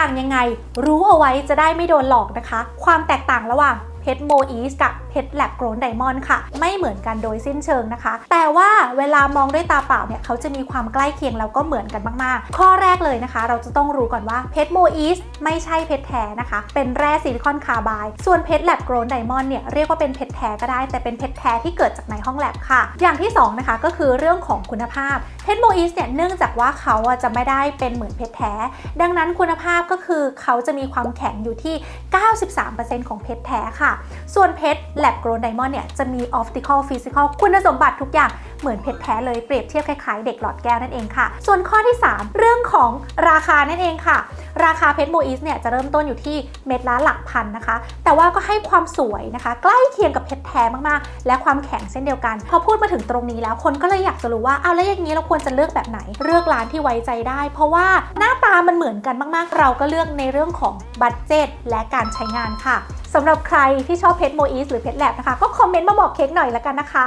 ต่างยังไง รู้เอาไว้จะได้ไม่โดนหลอกนะคะ ความแตกต่างระหว่างเพชรโมอีสกับเพชรแลบโกลนไดมอนด์ค่ะ ไม่เหมือนกันโดยสิ้นเชิงนะคะ แต่ว่าเวลามองด้วยตาเปล่าเนี่ยเขาจะมีความใกล้เคียงแล้วก็เหมือนกันมาก ๆ ข้อแรกเลยนะคะ เราจะต้องรู้ก่อนว่าเพชรโมอีสไม่ใช่เพชรแท้นะคะ เป็นแร่ซิลิคอนคาร์บายส่วนเพชรแลบโกลนไดมอนด์เนี่ยเรียกว่าเป็นเพชรแท้ก็ได้ แต่เป็นเพชรแท้ที่เกิดจากในห้องแลบค่ะ อย่างที่สองนะคะก็คือเรื่องของคุณภาพเพชรโมอีสเนี่ยเนื่องจากว่าเขาจะไม่ได้เป็นเหมือนเพชรแท้ ดังนั้นคุณภาพก็คือเขาจะมีความแข็งอยู่ที่ 93%ของเพชรแท้ค่ะ ส่วนเพชรแลบโกลนไดมอนด์เนี่ยจะมี optical physical คุณสมบัติทุกอย่าง เหมือนเพชรแท้เลยเปรียบเทียบคล้ายๆเด็กหลอดแก้วนั่นเองค่ะ ส่วนข้อที่ 3 เรื่องของราคานั่นเองค่ะ ราคาเพชรโมอิสเนี่ยจะเริ่มต้นอยู่ที่เม็ดละหลักพันนะคะ แต่ว่าก็ให้ความสวยนะคะ ใกล้เคียงกับเพชรแท้มากๆ และความแข็งเช่นเดียวกัน พอพูดมาถึงตรงนี้แล้วคนก็เลยอยากจะรู้ว่าเอาแล้วอย่างนี้เราควรจะเลือกแบบไหน เลือกร้านที่ไว้ใจได้ เพราะว่าหน้าตามันเหมือนกันมาก ๆ เราก็เลือกในเรื่องของบัตเจตและการใช้งานค่ะสำหรับใครที่ชอบเพชรโมอิสหรือเพชรแลบนะคะ ก็คอมเมนต์มาบอกเค้กหน่อยละกันนะคะ